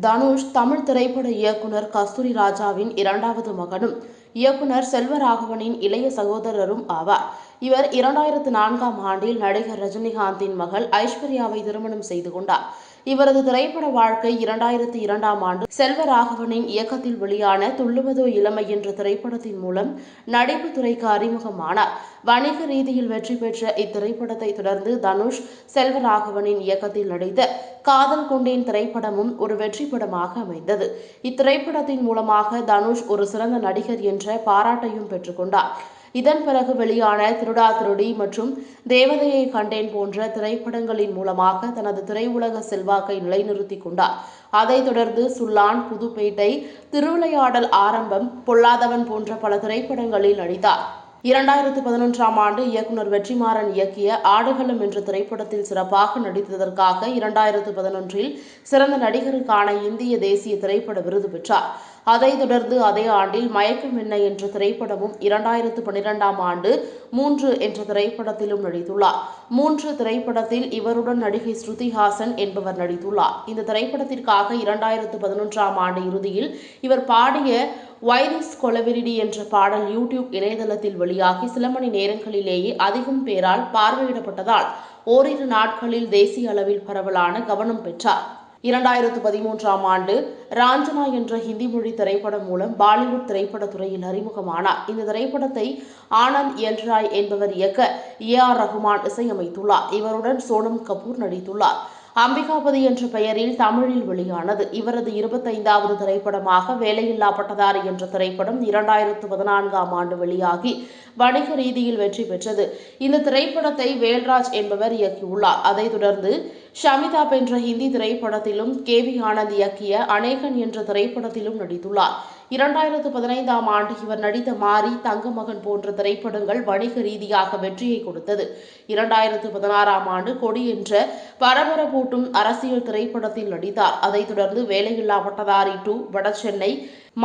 தனுஷ் தமிழ் திரைப்பட இயக்குனர் கஸ்தூரி ராஜாவின் இரண்டாவது மகனும் இயக்குனர் செல்வராகவனின் இளைய சகோதரரும் ஆவார். இவர் இரண்டாயிரத்து நான்காம் ஆண்டில் நடிகர் ரஜினிகாந்தின் மகள் ஐஸ்வர்யாவை திருமணம் செய்து கொண்டார். இவரது திரைப்பட வாழ்க்கை இரண்டாயிரத்தி இரண்டாம் ஆண்டு செல்வராகவனின் இயக்கத்தில் வெளியான துள்ளுவதோ இளமை என்ற திரைப்படத்தின் மூலம் நடிப்பு துறைக்கு அறிமுகமானார். வணிக ரீதியில் வெற்றி பெற்ற இத்திரைப்படத்தை தொடர்ந்து தனுஷ் செல்வராகவனின் இயக்கத்தில் நடித்த காதல் கொண்டேன் திரைப்படமும் ஒரு வெற்றி படமாக அமைந்தது. இத்திரைப்படத்தின் மூலமாக தனுஷ் ஒரு சிறந்த நடிகர் என்ற பாராட்டையும் பெற்றுக்கொண்டார் இதன் பிறகு வெளியான திருடா திருடி மற்றும் தேவதையை கண்டேன் போன்ற திரைப்படங்களின் மூலமாக தனது திரையுலக செல்வாக்கை நிலைநிறுத்திக் கொண்டார். அதைத் தொடர்ந்து சுல்லான் புதுப்பேட்டை திருவிளையாடல் ஆரம்பம் பொல்லாதவன் போன்ற பல திரைப்படங்களில் நடித்தார். இரண்டாயிரத்து பதினொன்றாம் ஆண்டு இயக்குனர் வெற்றிமாறன் இயக்கிய ஆடுகளம் என்ற திரைப்படத்தில் சிறப்பாக நடித்ததற்காக இரண்டாயிரத்து பதினொன்றில் சிறந்த நடிகருக்கான இந்திய தேசிய திரைப்பட விருது பெற்றார். அதைத் தொடர்ந்து அதே ஆண்டில் மயக்கம் என்ன என்ற திரைப்படமும் இரண்டாயிரத்து பனிரெண்டாம் ஆண்டு மூன்று என்ற திரைப்படத்திலும் நடித்துள்ளார். மூன்று திரைப்படத்தில் இவருடன் நடிகை ஸ்ருதிஹாசன் என்பவர் நடித்துள்ளார். இந்த திரைப்படத்திற்காக இரண்டாயிரத்து பதினொன்றாம் ஆண்டு இறுதியில் இவர் பாடிய வைரஸ் கொலவிரிடி என்ற பாடல் யூடியூப் இணையதளத்தில் வெளியாகி சில மணி நேரங்களிலேயே அதிகம் பேரால் பார்வையிடப்பட்டதால் ஓரிரு நாட்களில் தேசிய அளவில் பரவலான கவனம் பெற்றார். இரண்டாயிரத்து பதிமூன்றாம் ஆண்டு ராஞ்சனா என்ற ஹிந்தி மொழி திரைப்படம் மூலம் பாலிவுட் திரைப்பட துறையில் அறிமுகமானார். இந்த திரைப்படத்தை ஆனந்த் எல்ராய் என்பவர் இயக்க ஏ ஆர் ரகுமான் இசையமைத்துள்ளார். இவருடன் சோனம் கபூர் நடித்துள்ளார். அம்பிகாபதி என்ற பெயரில் தமிழில் வெளியானது. இவரது இருபத்தைந்தாவது திரைப்படமாக வேலையில்லா பட்டதாரி என்ற திரைப்படம் இரண்டாயிரத்து பதினான்காம் ஆண்டு வெளியாகி வணிக ரீதியில் வெற்றி பெற்றது. இந்த திரைப்படத்தை வேல்ராஜ் என்பவர் இயக்கியுள்ளார். அதைத் தொடர்ந்து ஷமிதாப் என்ற ஹிந்தி திரைப்படத்திலும் கே வி ஆனந்த் இயக்கிய அநேகன் என்ற திரைப்படத்திலும் நடித்துள்ளார். இரண்டாயிரத்து பதினைந்தாம் ஆண்டு இவர் நடித்த மாரி தங்கமகன் போன்ற திரைப்படங்கள் வணிக ரீதியாக வெற்றியை கொடுத்தது. இரண்டாயிரத்து பதினாறாம் ஆண்டு கொடி என்ற பரபரப்பூட்டும் அரசியல் திரைப்படத்தில் நடித்தார். அதைத் தொடர்ந்து வேலையில்லா பட்டதாரி டூ வடசென்னை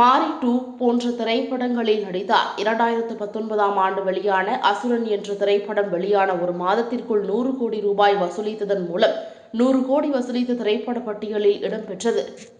மாரி டூ போன்ற திரைப்படங்களில் நடித்தார். இரண்டாயிரத்து பத்தொன்பதாம் ஆண்டு வெளியான அசுரன் என்ற திரைப்படம் வெளியான ஒரு மாதத்திற்குள் நூறு கோடி ரூபாய் வசூலித்ததன் மூலம் நூறு கோடி வசூலித்த திரைப்பட பட்டியலில் இடம்பெற்றது